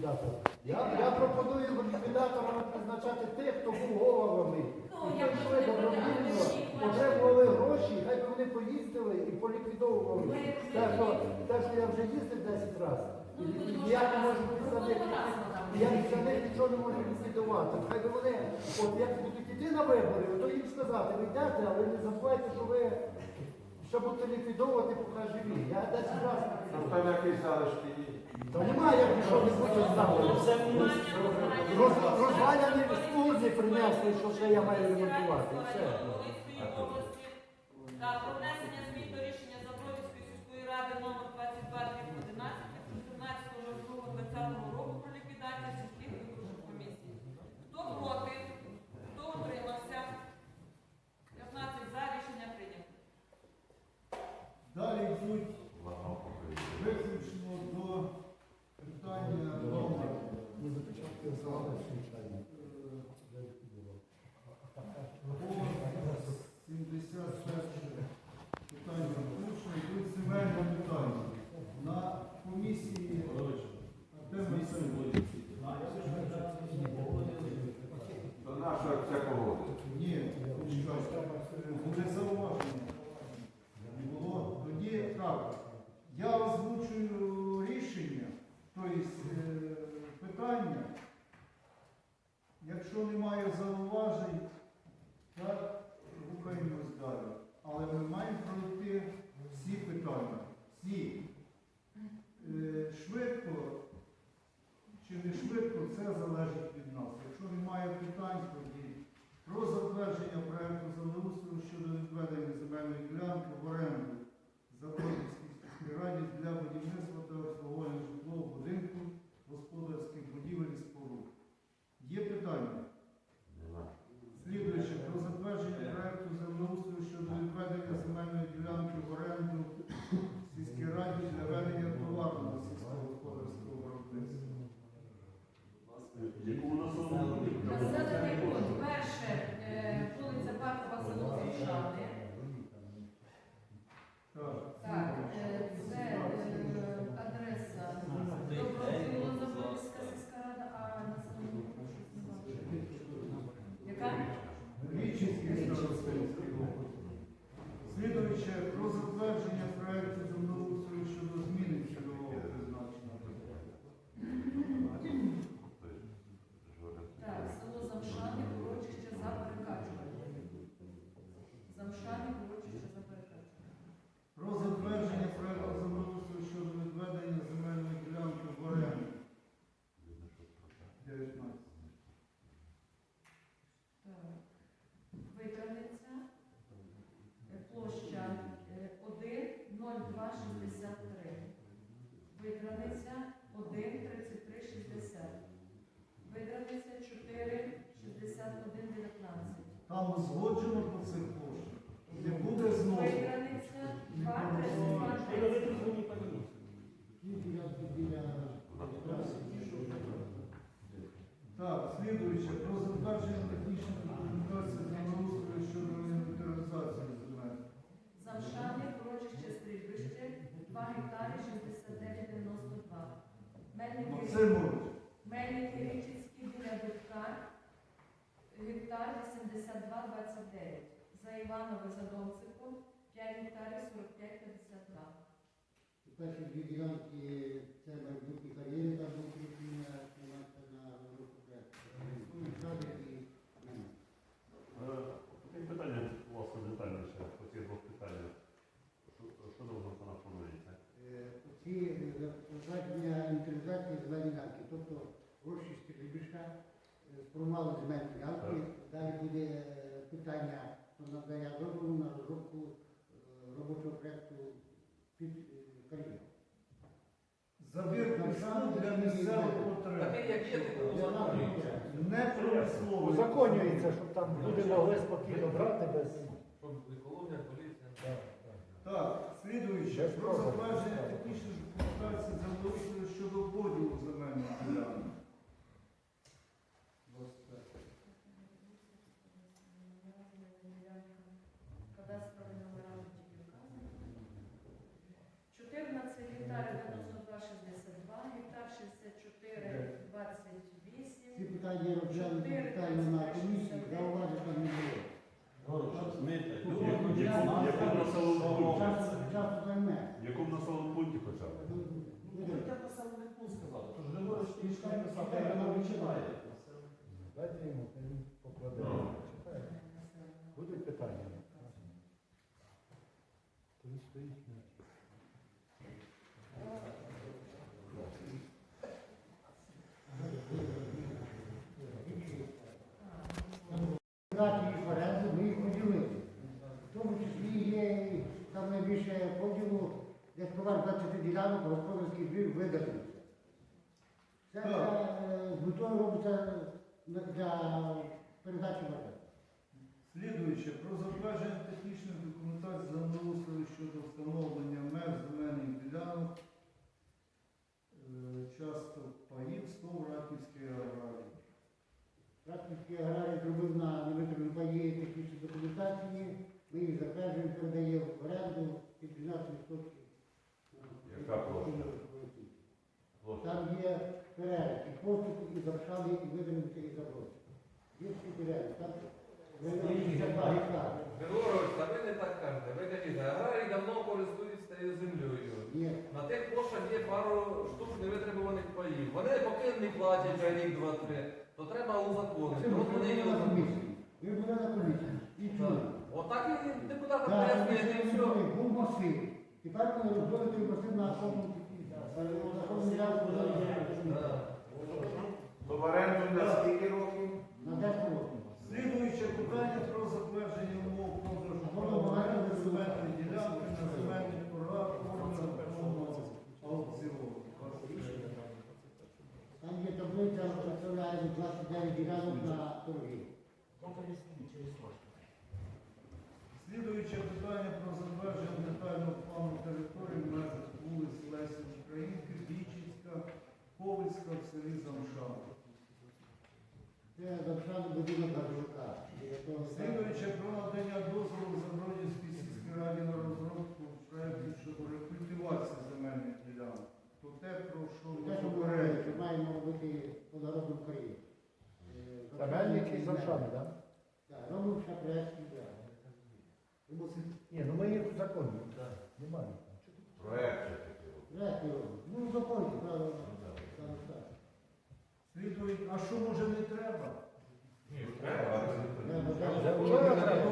Ліквідатор. Я, я пропоную ліквідаторами призначати тих, хто був головами. Ну, І я добровільно, потребували гроші, хай би вони поїздили і поліквідовували. Те, що, що я вже їздив 10 разів. Ну, І я не можу там. я після них нічого не можу ліквідувати. Хай би вони, от як будуть йти на вибори, то їм сказати, ви йдете, але не забувайте, що ви що будете ліквідовувати, поки живі. Я 10 разів. Там якийсь залишки є. Та немає як нічого не буде знати. Роз- Розваляний студні принесли, що ще я маю ремонтувати. і Все. Та про внесення змін до рішення Забродівської сільської ради номер 22 11 14.02.20 року про ліквідацію сільських виборчих комісій. Хто проти, хто утримався? 15 за рішення прийнято. Далі йдуть Ладно, покрию. виключно до питання номер Не запечатки слава звичайно. по 71 питання включно, йдуть земельні питання. На комісії Артем Васильович. То наша це погода. Ні, почекайте. Буде зауваження. Не було. Тоді так. Я озвучую рішення, тобто е, питання. Якщо немає зауважень, так рухаємось далі. Але ми маємо пройти всі питання. Всі. Е, Швидко чи не швидко, це залежить від нас. Якщо немає питань, тоді про затвердження проекту землеустрою щодо ділянки в оренду Забродівській сільській раді для будівництва та обслуговування житлового будинку, господарських будівель і споруд. Є питання? Слідуючи про затвердження проєкту землеустрою щодо відведення земельної ділянки в оренду 7229. За Іванове Задонцику 5 гектарів 4552. Перші дві ділянки це майбутні кар'єри, там був на руку ну, е, Такі питання, у вас детальніше по цих двох питаннях. Що довго вона планується? Е, ці е, задання інтеризації зеленої ділянки, тобто гроші з стрільбішка, сформували земельні ділянки далі буде питання про надання дозволу на розробку е, робочого проекту під е, кар'єру. забір для місцевих потреб. Не промисловий. Узаконюється, щоб там люди могли спокійно брати без. Так, слідуюче про затвердження технічної документації землеустрою щодо поділу земельних ділянок. питання розглянути детально на комісії, зауважень там не було. Яку- яку- населеному пункті? В якому населеному пункті хоча б? Я населений пункт сказав, тож Григорич Кішка написав, я. Дайте йому, він покладе. Ну. Будуть питання? То він стоїть на- Брати їх в оренду, ми їх поділили. В тому числі є і там найбільше десь повар 20 ділянок, господарський двір виданий. Це е, робиться для передачі в оренду. Слідуюче про затвердження технічних документацій землеустрою щодо встановлення меж земельних ділянок, е, часто паїв, стов Ратівської аграрії. Практичний аграрій зробив на невитримі паї технічні документації, ми їх затверджуємо, передаємо в оренду під 12%. Яка площа? Площа. Там є перелік, і поступ, і Варшави, і Видимівці, і Забродська. Є всі перелік, там 2 гектари. Григорович, та ви не так кажете. Ви кажете, аграрії давно користуються цією землею. На тих площах є пару штук невитримуваних паїв. Вони поки не платять вже рік, два, три, то треба узаконити. От вони ви були на комісії. Ви були на комісії. І чули. Отак і депутатам Так, пояснити, і все. був масив. Тепер ми розбили той масив на законному. То в оренду на скільки років? на 10 років. Слідуюче питання про затвердження умов продажу права на земельні ділянки на земельних форми електронного аукціону. Там є таблиця, представляє 29 ділянок на торги. Слідуюче питання про затвердження детального території межах вулиць Лесі Українки, Бічівська, Ковицька в селі Замшан. Це завшану будинок Гаржука. Слідуюче про надання дозволу Забродівській сільській раді на розробку проєктів щодо рекультивації земельних ділянок. То те, про що Те, що ми маємо робити по народу України. Е, Земельники і завшани, так? Так, робимо ще проєкт. Ні, ну ми їх в законі. Немає. Проект ще такий. Проєкт робимо. Ну, в законі, правильно. Саме так. Слідують, а що може не треба? Ні, Треба, Вже не Треба, треба.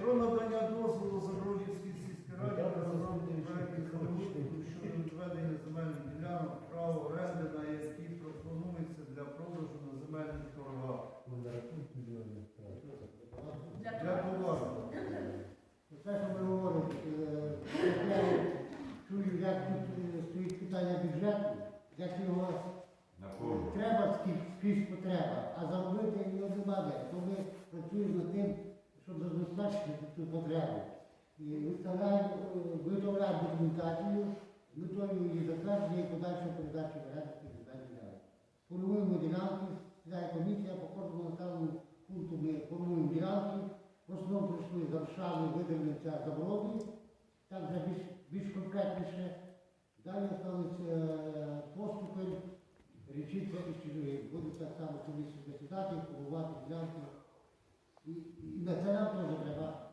Про надання дозволу Забродівській сільській раді на розробку проєктів землеустрою щодо відведення земельних ділянок, право оренди, на які пропонується для продажу на земельних торгах. Для товару. Те, що ми говоримо, е, я чую, як тут е, стоїть питання бюджету, як його треба скрізь, потреба, а заробити його немає. То ми працюємо над тим, щоб забезпечити цю потребу. І виставляємо, е, виготовляємо документацію, метою її затвердження і подальшої передачі в оренду цих земельних. Формуємо ділянки, сідає комісія, по кожному населеному пункту ми формуємо ділянки, в основному прийшли з Варшави, видивляться заборони, вже більш, більш конкретніше. Далі залишилися е, поступи, річиця і чужої. Будуть так само комісії засідати, формувати ділянки. І, і на це нам теж треба.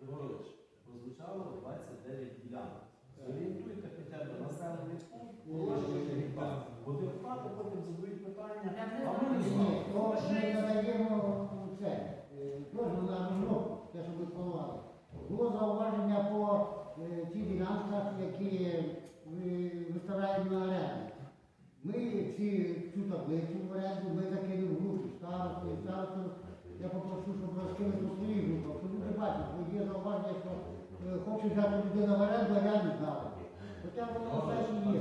Григорович, прозвучало 29 ділянок. Зорієнтуйте хоча б населений пункт, положення гектар. Бо депутати потім задають питання, а ми не Ні, знаємо. то ми надаємо це, е, дозвіл на розробку, те, що ми планували. Було зауваження по е, тих ділянках, які виставляємо на оренду. Ми ці, цю таблицю в оренду ми закинули в групу старосту і старосту. Я попрошу, щоб розкинули по своїй групах, щоб люди бачать, бо є зауваження, що е, хоче взяти людина в оренду, а я не знаю. Хоча воно сайті А є.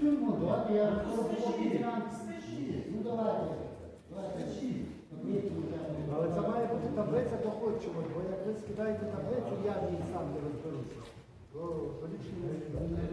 Чому? Давайте я розкажу по цій ділянці. Ну давайте. Давайте. Таблицю взяти. Але це має бути доходчива, бо як ви скидаєте таблицю, я в ній сам не розберуся. То поліпшення. Ну, не